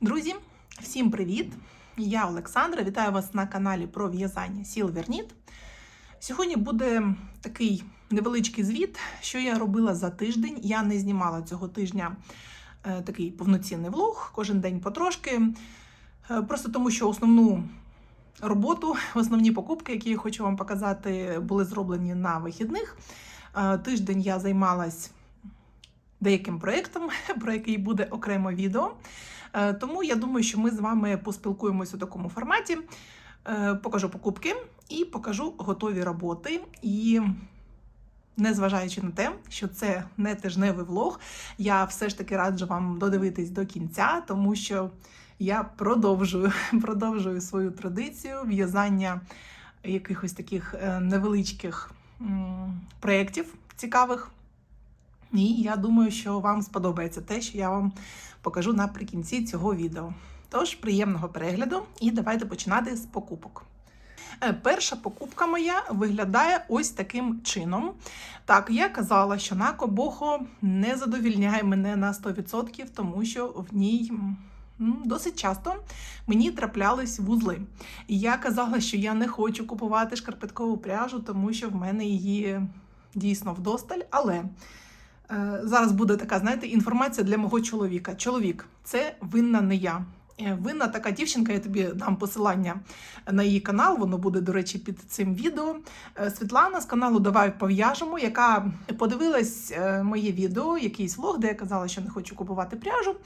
Друзі, всім привіт! Я Олександра. Вітаю вас на каналі про в'язання Сілверніт. Сьогодні буде такий невеличкий звіт, що я робила за тиждень. Я не знімала цього тижня е, такий повноцінний влог, кожен день потрошки. Е, Просто тому, що основну роботу, основні покупки, які я хочу вам показати, були зроблені на вихідних. Е, Тиждень я займалась деяким проєктом, про який буде окремо відео. Е, Тому я думаю, що ми з вами поспілкуємось у такому форматі. Е, Покажу покупки і покажу готові роботи. І незважаючи на те, що це не тижневий влог, я все ж таки раджу вам додивитись до кінця, тому що я продовжую, продовжую свою традицію в'язання якихось таких е, невеличких проєктів цікавих. І я думаю, що вам сподобається те, що я вам покажу наприкінці цього відео. Тож, приємного перегляду і давайте починати з покупок. Е, Перша покупка моя виглядає ось таким чином. Так, я казала, що на Кобохо не задовільняє мене на 100%, тому що в ній досить часто мені траплялись вузли. І я казала, що я не хочу купувати шкарпеткову пряжу, тому що в мене її дійсно вдосталь. Але Зараз буде така, знаєте, інформація для мого чоловіка. Чоловік, це винна не я. Е, Винна така дівчинка, я тобі дам посилання на її канал, воно буде, до речі, під цим відео. Е, Світлана з каналу Давай пов'яжемо, яка подивилась е, моє відео, якийсь влог, де я казала, що не хочу купувати пряжу.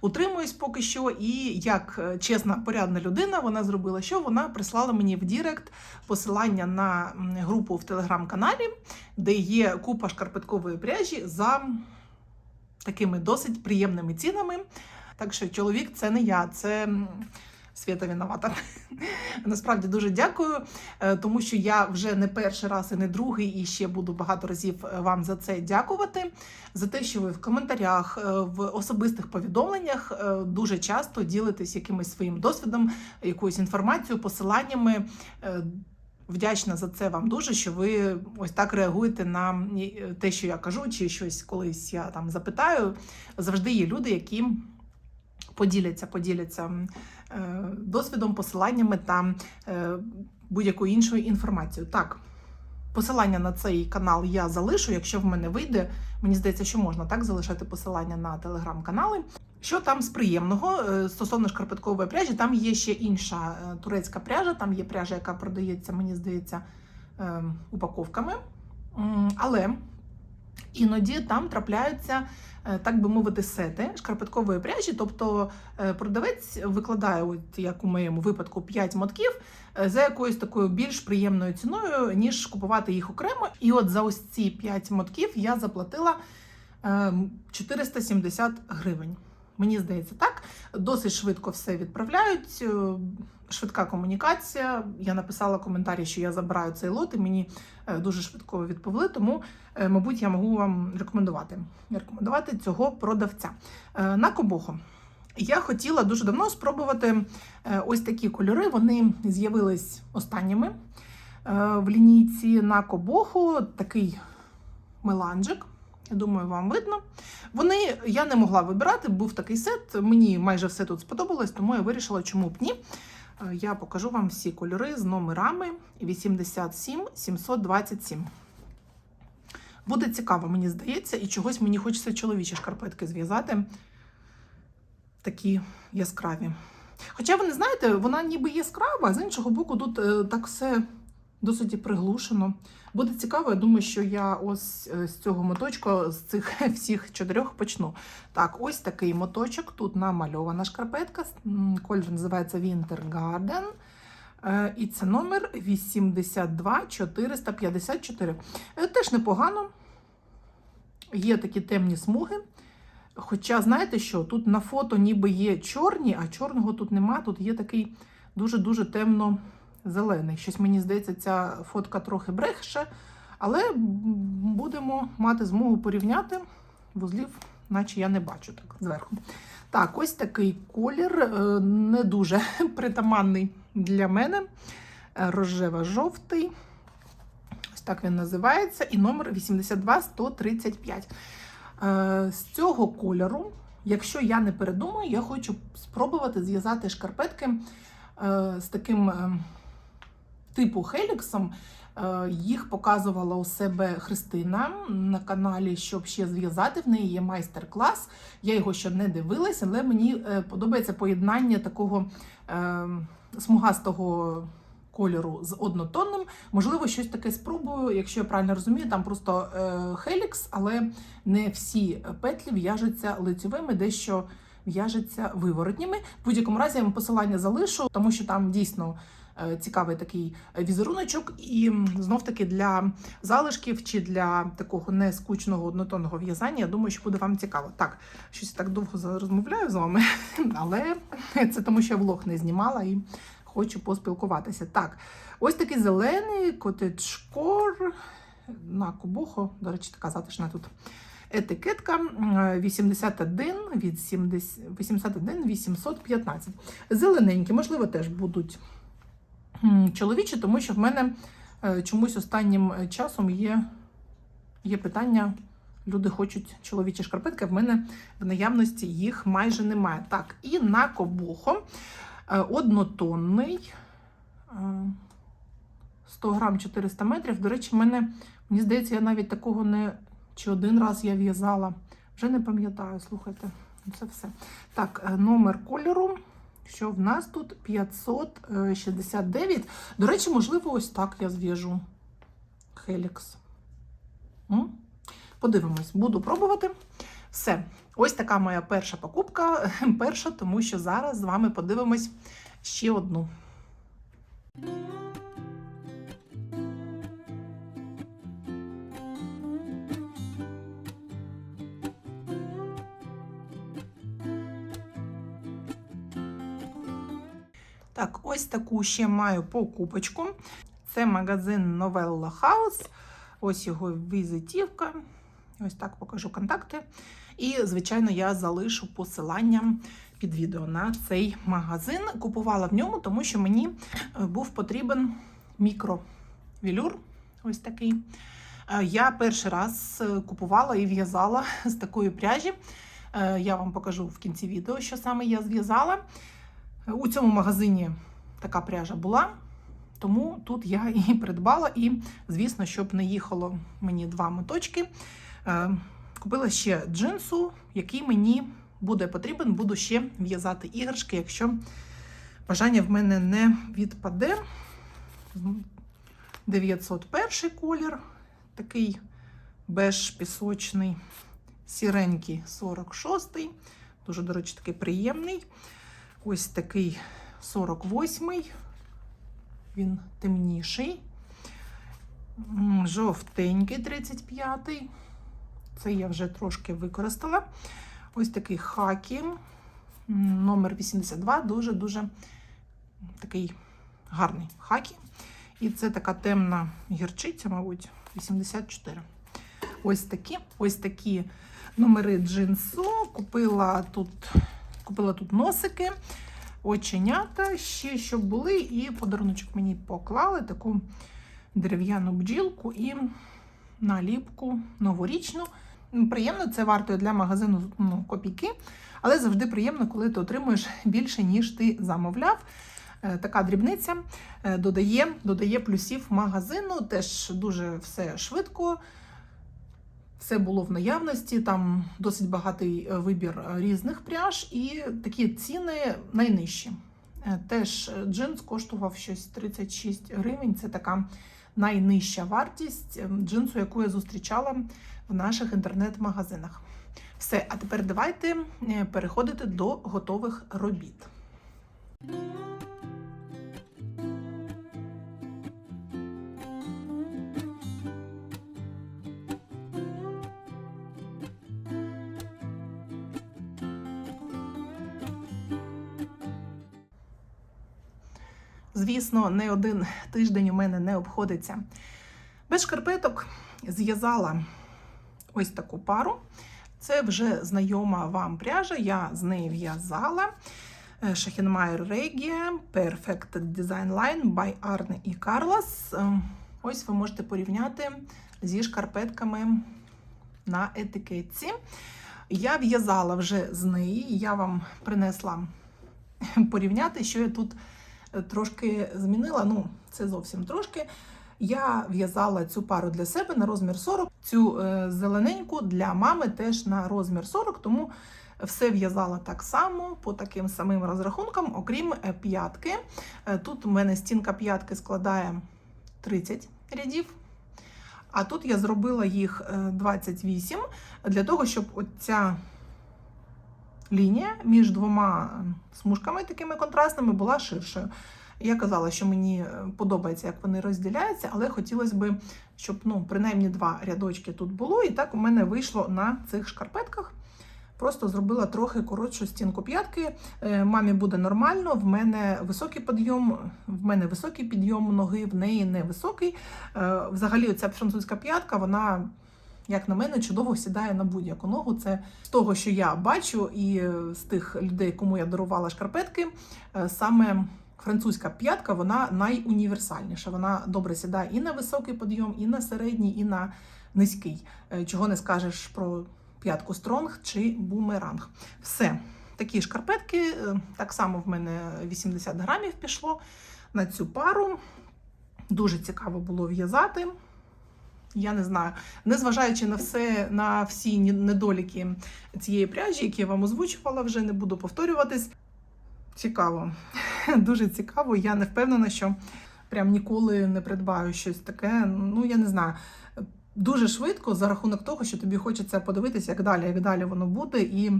Утримуюсь поки що, і як е, чесна, порядна людина, вона зробила що? Вона прислала мені в Дірект посилання на групу в телеграм-каналі, де є купа шкарпеткової пряжі за такими досить приємними цінами. Так що чоловік це не я, це Свята виновата. Насправді дуже дякую, е, тому що я вже не перший раз і не другий, і ще буду багато разів е, вам за це дякувати. За те, що ви в коментарях, е, в особистих повідомленнях дуже часто ділитесь якимось своїм досвідом, якоюсь інформацією, посиланнями. Вдячна за це вам дуже, що ви ось так реагуєте на те, що я кажу, чи щось колись я там запитаю. Завжди є люди, які поділяться, поділяться досвідом, посиланнями та е, будь-якою іншою інформацією. Так, посилання на цей канал я залишу, якщо в мене вийде. Мені здається, що можна так залишати посилання на телеграм-канали. Що там з приємного е, стосовно шкарпеткової пряжі, там є ще інша е, турецька пряжа, там є пряжа, яка продається, мені здається, е, упаковками. Але іноді там трапляються, е, так би мовити, сети шкарпеткової пряжі. Тобто е, продавець викладає, от як у моєму випадку, 5 мотків е, за якоюсь такою більш приємною ціною, ніж купувати їх окремо. І от за ось ці 5 мотків я заплатила е, 470 гривень. Мені здається, так. Досить швидко все відправляють. е, Швидка комунікація. Я написала коментарі, що я забираю цей лот, і мені е, дуже швидко відповіли. Тому, е, мабуть, я можу вам рекомендувати рекомендувати цього продавця. На Кобохо. Я хотіла дуже давно спробувати ось такі кольори. Вони з'явились останніми в лінійці на Кобоху. Такий меланжик. Думаю, вам видно. Вони я не могла вибирати, був такий сет. Мені майже все тут сподобалось, тому я вирішила, чому б ні. Е, Я покажу вам всі кольори з номерами 87 727. Буде цікаво, мені здається, і чогось мені хочеться чоловічі шкарпетки зв'язати. Такі яскраві. Хоча ви не знаєте, вона ніби яскрава, а з іншого боку, тут е, так все досить приглушено. Буде цікаво, я думаю, що я ось е, з цього моточку, з цих всіх чотирьох почну. Так, ось такий моточок. Тут намальована шкарпетка. м, Колір називається Winter Garden. Е, І це номер 82454. Е, Теж непогано. Є такі темні смуги. Хоча, знаєте що, тут на фото ніби є чорні, а чорного тут нема. Тут є такий дуже-дуже темно-зелений. Щось мені здається, ця фотка трохи брехше, але будемо мати змогу порівняти вузлів, наче я не бачу так зверху. Так, ось такий колір, е, не дуже притаманний для мене. Е, Рожево-жовтий. Ось так він називається. І номер 82135. Е, З цього кольору якщо я не передумаю, я хочу спробувати зв'язати шкарпетки з таким типу хеліксом. Е, Їх показувала у себе Христина на каналі, щоб ще зв'язати. В неї є майстер-клас. Я його ще не дивилася, але мені е, подобається поєднання такого е, смугастого кольору з однотонним. Можливо, щось таке спробую, якщо я правильно розумію, там просто е, хелікс, але не всі петлі в'яжуться лицьовими, дещо в'яжеться виворотніми. В будь-якому разі я вам посилання залишу, тому що там дійсно цікавий такий візеруночок, і знов таки для залишків чи для такого нескучного однотонного в'язання. Я думаю, що буде вам цікаво. Так, щось так довго розмовляю з вами, але це тому, що я влог не знімала і хочу поспілкуватися. Так, ось такий зелений котеджкор на Кубохо, до речі, така затишна тут. Етикетка 81 від 70, 81 815. Зелененькі, можливо, теж будуть чоловічі, тому що в мене е, чомусь останнім е, часом є, є питання. Люди хочуть чоловічі шкарпетки, в мене в наявності їх майже немає. Так, і на кобухо е, однотонний. е, 100 грам 400 метрів. До речі, мене, мені здається, я навіть такого не чи один раз я в'язала. Вже не пам'ятаю, слухайте. Це все. Так, номер кольору. Що в нас тут 569. До речі, можливо, ось так я зв'яжу. Хелікс. Подивимось, буду пробувати. Все. Ось така моя перша покупка. Перша, тому що зараз з вами подивимось ще одну. Так, ось таку ще маю покупочку. Це магазин Novella House. Ось його візитівка. Ось так покажу контакти. І, звичайно, я залишу посилання під відео на цей магазин. Купувала в ньому, тому що мені е, був потрібен мікровілюр. Ось такий. Е, Я перший раз е, купувала і в'язала з такої пряжі. Я вам покажу в кінці відео, що саме я зв'язала. У цьому магазині така пряжа була, тому тут я її придбала. І, звісно, щоб не їхало мені два моточки, е, купила ще джинсу, який мені буде потрібен. Буду ще в'язати іграшки, якщо бажання в мене не відпаде. 901 колір, такий беж пісочний, сіренький 46-й, дуже, до речі, такий приємний. Ось такий 48-й, він темніший. Жовтенький 35-й. Це я вже трошки використала. Ось такий хакі, номер 82, дуже-дуже такий гарний хакі. І це така темна гірчиця, мабуть, 84. Ось такі, ось такі номери джинсу. Купила тут Купила тут носики, оченята, ще щоб були, і подаруночок мені поклали таку дерев'яну бджілку і наліпку новорічну. Приємно, це вартує для магазину ну, копійки, але завжди приємно, коли ти отримуєш більше, ніж ти замовляв. Е, Така дрібниця е, додає, додає плюсів магазину, теж дуже все швидко. Все було в наявності, там досить багатий е, вибір е, різних пряж, і такі ціни найнижчі. Е, Теж джинс коштував щось 36 гривень. Це така найнижча вартість е, джинсу, яку я зустрічала в наших інтернет-магазинах. Все, а тепер давайте переходити до готових робіт. Звісно, не один тиждень у мене не обходиться. Без шкарпеток зв'язала ось таку пару. Це вже знайома вам пряжа, я з неї в'язала. Шахенмайер Regia Perfect Design Line by Arne і Carlos. Е, Ось ви можете порівняти зі шкарпетками на етикетці. Я в'язала вже з неї, я вам принесла порівняти, що я тут е, трошки змінила. Ну, це зовсім трошки. Я в'язала цю пару для себе на розмір 40, цю е, зелененьку для мами теж на розмір 40, тому все в'язала так само по таким самим розрахункам, окрім е, п'ятки. Е, Тут у мене стінка п'ятки складає 30 рядів. А тут я зробила їх е, 28 для того, щоб оця лінія між двома смужками такими контрастними була ширшою. Я казала, що мені е, подобається, як вони розділяються, але хотілося б, щоб ну, принаймні два рядочки тут було. І так у мене вийшло на цих шкарпетках. Просто зробила трохи коротшу стінку п'ятки. Е, Мамі буде нормально, в мене високий підйом, в мене високий підйом ноги, в неї невисокий. Е, Взагалі, ця французька п'ятка, вона, як на мене, чудово сідає на будь-яку ногу. Це з того, що я бачу, і е, з тих людей, кому я дарувала шкарпетки, е, саме. Французька п'ятка вона найуніверсальніша. Вона добре сідає і на високий підйом, і на середній, і на низький. Е, Чого не скажеш про п'ятку стронг чи бумеранг. Все. Такі шкарпетки. Так само в мене 80 грамів пішло на цю пару. Дуже цікаво було в'язати. Я не знаю, незважаючи на все, на всі недоліки цієї пряжі, які я вам озвучувала, вже не буду повторюватись. Цікаво, дуже цікаво. Я не впевнена, що прям ніколи не придбаю щось таке. Ну, я не знаю. Дуже швидко за рахунок того, що тобі хочеться подивитися, як далі, як далі воно буде. І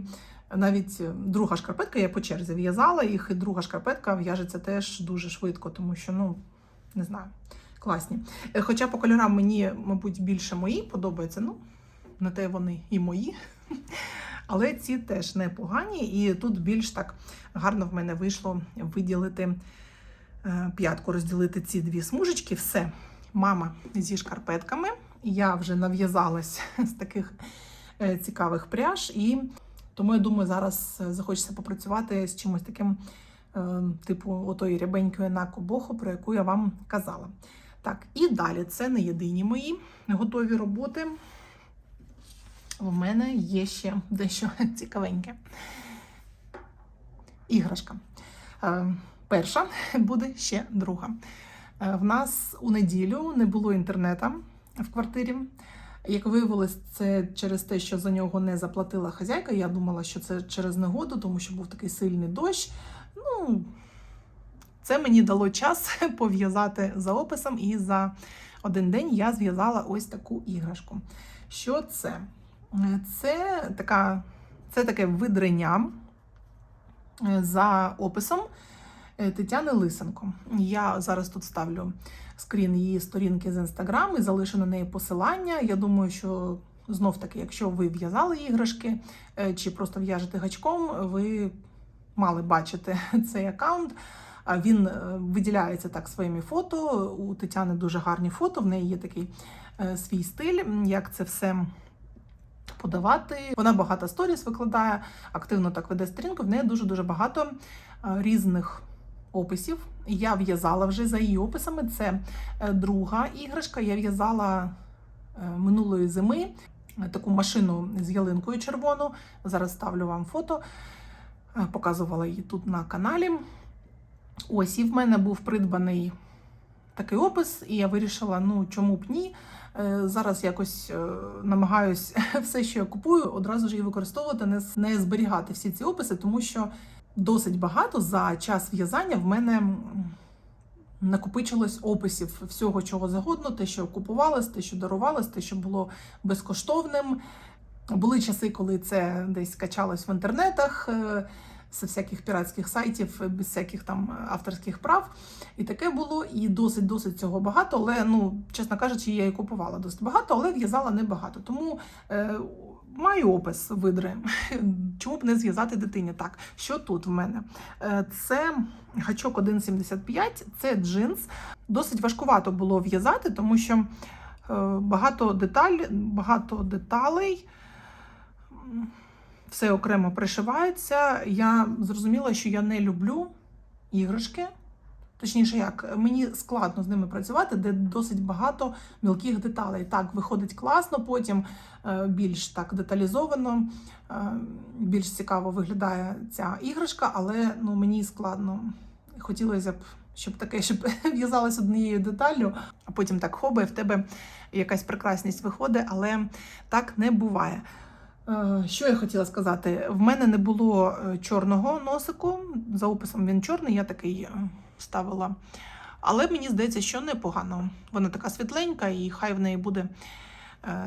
навіть друга шкарпетка, я по черзі в'язала їх, і друга шкарпетка в'яжеться теж дуже швидко, тому що, ну, не знаю, класні. Е, Хоча по кольорам мені, мабуть, більше мої подобаються. Ну, на те вони і мої. Але ці теж непогані, і тут більш так гарно в мене вийшло виділити е, п'ятку, розділити ці дві смужечки. Все, мама зі шкарпетками. Я вже нав'язалась з таких е, цікавих пряж, і тому я думаю, зараз захочеться попрацювати з чимось таким, типу отої рябенької на кобоху, про яку я вам казала. Так, і далі це не єдині мої готові роботи. У мене є ще дещо цікавеньке. Іграшка. Е, Перша буде ще друга. Е, В нас у неділю не було інтернету в квартирі. Як виявилось, це через те, що за нього не заплатила хазяйка. Я думала, що це через негоду, тому що був такий сильний дощ. Ну, це мені дало час пов'язати за описом, і за один день я зв'язала ось таку іграшку. Що це? Це, така, це таке видрення е, за описом е, Тетяни Лисенко. Я зараз тут ставлю скрін її сторінки з інстаграм і залишу на неї посилання. Я думаю, що знов таки, якщо ви в'язали іграшки е, чи просто в'яжете гачком, ви мали бачити цей аккаунт. Він е, виділяється так своїми фото. У Тетяни дуже гарні фото. В неї є такий е, свій стиль, як це все подавати. Вона багато сторіс викладає, активно так веде сторінку. В неї дуже дуже багато е, різних описів. Я в'язала вже за її описами. Це друга іграшка. Я в'язала минулої зими таку машину з ялинкою червону. Зараз ставлю вам фото. Показувала її тут на каналі. Ось, і в мене був придбаний такий опис, і я вирішила, ну чому б ні. Е, Зараз якось е, намагаюсь все, що я купую, одразу ж і використовувати, не, зберігати всі ці описи, тому що досить багато за час в'язання в мене накопичилось описів всього, чого загодно, те, що купувалось, те, що дарувалось, те, що було безкоштовним. Були часи, коли це десь качалось в інтернетах. Е, З всяких піратських сайтів, без всяких там авторських прав. І таке було, і досить-досить цього багато. Але, ну, чесно кажучи, я і купувала досить багато, але в'язала небагато. Тому е, маю опис видри. Чому б не зв'язати дитині? Так, що тут в мене? Е, це гачок 1,75, це джинс. Досить важкувато було в'язати, тому що е, багато деталь, багато деталей. Все окремо пришивається. Я зрозуміла, що я не люблю іграшки Точніше, як мені складно з ними працювати, де досить багато мілких деталей. Так, виходить класно, потім е, більш так деталізовано, е, більш цікаво виглядає ця іграшка, але ну, мені складно. Хотілося б, щоб таке, щоб в'язалось однією деталлю, а потім так хоба, і в тебе якась прекрасність виходить, але так не буває. Е, Що я хотіла сказати? В мене не було е, чорного носику. За описом він чорний, я такий е, ставила. Але мені здається, що непогано. Вона така світленька, і хай в неї буде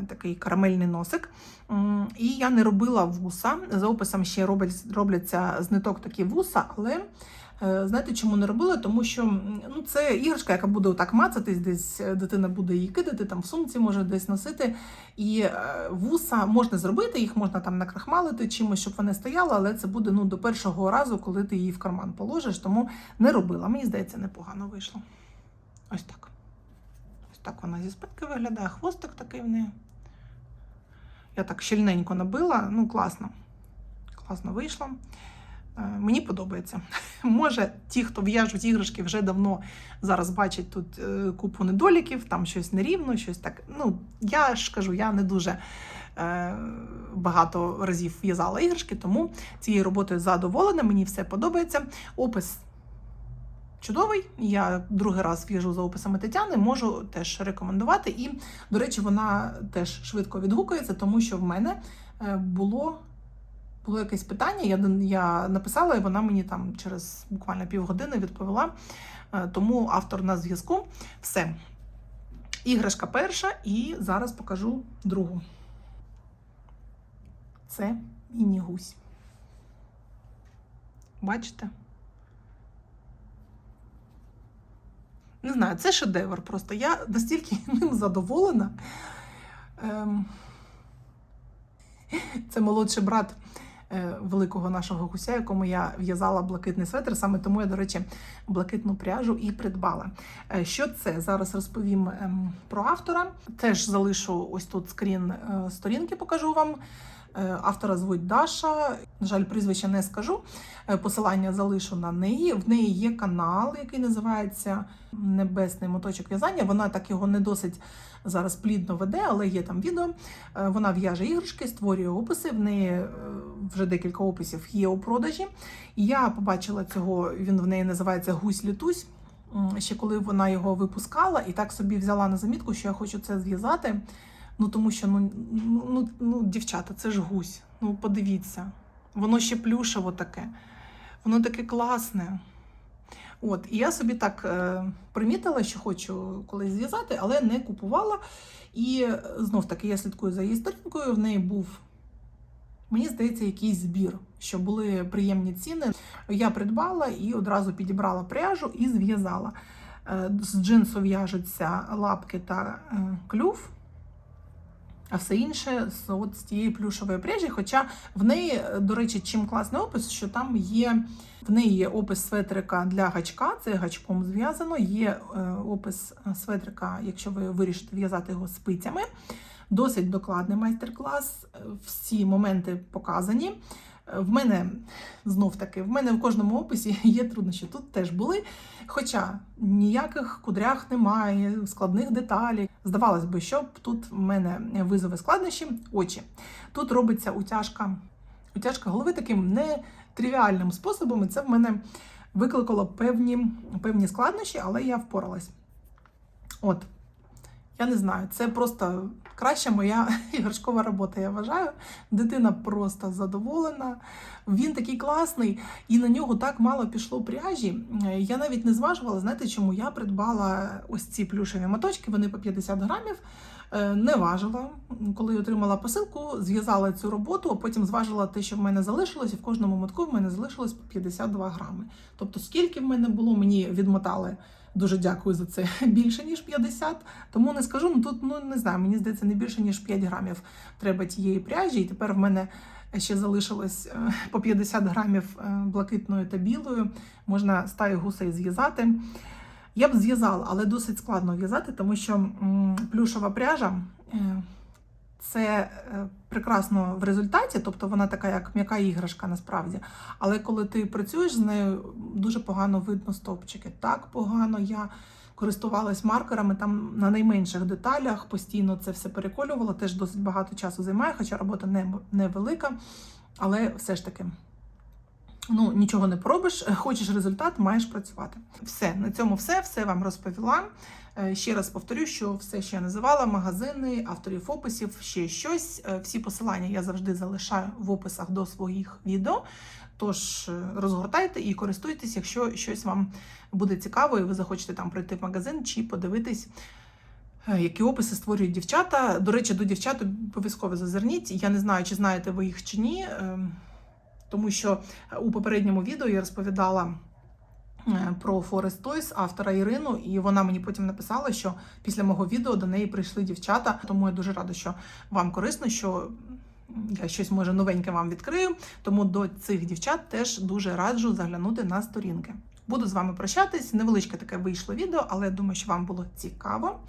такий карамельний носик. І я не робила вуса. За описом ще робляться з ниток такі вуса, але. Е, Знаєте, чому не робила? Тому що ну, це іграшка, яка буде отак мацатись, десь е, дитина буде її кидати, там в сумці може десь носити. І е, вуса можна зробити, їх можна там накрахмалити чимось, щоб вони стояли, але це буде ну, до першого разу, коли ти її в карман положиш, тому не робила. Мені здається, непогано вийшло. Ось так. Ось так вона зі спинки виглядає, хвостик такий в неї. Я так щільненько набила, ну класно. Класно вийшло. Е, Мені подобається. Може, ті, хто в'яжуть іграшки, вже давно зараз бачать тут е, купу недоліків, там щось нерівно, щось так. Ну, я ж кажу, я не дуже е, багато разів в'язала іграшки, тому цією роботою задоволена, мені все подобається. Опис чудовий. Я другий раз в'яжу за описами Тетяни, можу теж рекомендувати. І, до речі, вона теж швидко відгукується, тому що в мене було. Було якесь питання, я, я написала, і вона мені там через буквально півгодини відповіла. Е, Тому автор на зв'язку. Все. Іграшка перша, і зараз покажу другу. Це міні-гусь. Бачите? Не знаю, це шедевр просто. Я настільки ним задоволена. Ем... Це молодший брат великого нашого гуся, якому я в'язала блакитний светр. Саме тому я, до речі, блакитну пряжу і придбала. Е, Що це? Зараз розповім ем, про автора. Теж залишу ось тут скрін е, сторінки, покажу вам. Е, Автора звуть Даша. На жаль, прізвища не скажу. Е, Посилання залишу на неї. В неї є канал, який називається Небесний моточок в'язання. Вона так його не досить зараз плідно веде, але є там відео. Е, Вона в'яже іграшки, створює описи. В неї е, вже декілька описів є у продажі. Я побачила цього. Він в неї називається Гусь Літусь. Ще коли вона його випускала, і так собі взяла на замітку, що я хочу це зв'язати. Ну тому що ну, ну, ну, ну дівчата, це ж гусь. Ну подивіться, воно ще плюшево таке, воно таке класне. От, і я собі так е, примітила, що хочу колись зв'язати, але не купувала. І е, знов таки я слідкую за її сторінкою. В неї був, мені здається, якийсь збір, що були приємні ціни. Я придбала і одразу підібрала пряжу і зв'язала. Е, З джинсу в'яжуться лапки та е, клюв. А все інше з от з тієї плюшової пряжі. Хоча в неї, до речі, чим класний опис, що там є в неї є опис светрика для гачка, це гачком зв'язано. Є е, опис светрика, якщо ви вирішите в'язати його спицями. Досить докладний майстер-клас. е, Всі моменти показані. В мене знов таки, в мене в кожному описі є труднощі. Тут теж були. Хоча ніяких кудрях немає, складних деталей. Здавалось би, що тут в мене визове складнощі очі. Тут робиться утяжка, утяжка голови таким нетривіальним способом, і це в мене викликало певні, певні складнощі, але я впоралась. От, я не знаю, це просто краща моя іграшкова робота, я вважаю. Дитина просто задоволена. Він такий класний, і на нього так мало пішло пряжі. Е, Я навіть не зважувала, знаєте, чому я придбала ось ці плюшеві моточки, вони по 50 грамів. Е, Не важила, коли отримала посилку, зв'язала цю роботу, а потім зважила те, що в мене залишилось, і в кожному мотку в мене залишилось по 52 грами. Тобто, скільки в мене було, мені відмотали. Дуже дякую за це. Більше ніж 50. Тому не скажу. Ну тут ну не знаю. Мені здається, не більше ніж 5 грамів треба тієї пряжі. І тепер в мене ще залишилось е, по 50 грамів блакитної блакитною та білою. Можна стаю гусей зв'язати. Я б зв'язала, але досить складно в'язати, тому що м, плюшова пряжа е, це е, прекрасно в результаті, тобто вона така як м'яка іграшка насправді. Але коли ти працюєш з нею, дуже погано видно стовпчики. Так погано я користувалась маркерами там на найменших деталях, постійно це все переколювала. Теж досить багато часу займає, хоча робота не, невелика, але все ж таки. Ну, нічого не поробиш, хочеш результат, маєш працювати. Все, на цьому все, все вам розповіла. Е, Ще раз повторю, що все, що я називала, магазини, авторів описів, ще щось. Е, Всі посилання я завжди залишаю в описах до своїх відео. Тож е, розгортайте і користуйтесь, якщо щось вам буде цікаво, і ви захочете там прийти в магазин чи подивитись. е, Які описи створюють дівчата. До речі, до дівчат обов'язково зазирніть. Я не знаю, чи знаєте ви їх чи ні, ем, тому що у попередньому відео я розповідала е, про Forest Toys, автора Ірину, і вона мені потім написала, що після мого відео до неї прийшли дівчата. Тому я дуже рада, що вам корисно, що я щось може новеньке вам відкрию. Тому до цих дівчат теж дуже раджу заглянути на сторінки. Буду з вами прощатись. Невеличке таке вийшло відео, але я думаю, що вам було цікаво.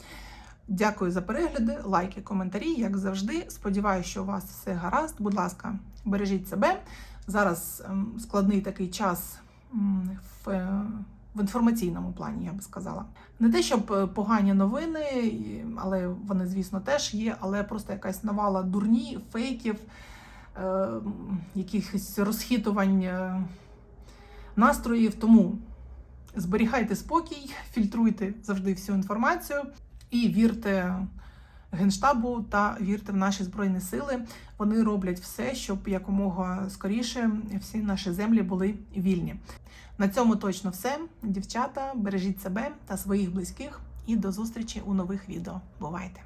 Дякую за перегляди, лайки, коментарі, як завжди. Сподіваюся, що у вас все гаразд. Будь ласка, бережіть себе. Зараз ем, складний такий час в, е, в інформаційному плані, я би сказала. Не те, щоб е, погані новини, але вони, звісно, теж є, але просто якась навала дурні, фейків, е, якихось розхитувань е, настроїв. Тому зберігайте спокій, фільтруйте завжди всю інформацію і вірте Генштабу та вірте в наші збройні сили. Вони роблять все, щоб якомога скоріше всі наші землі були вільні. На цьому точно все. Дівчата, бережіть себе та своїх близьких і до зустрічі у нових відео. Бувайте!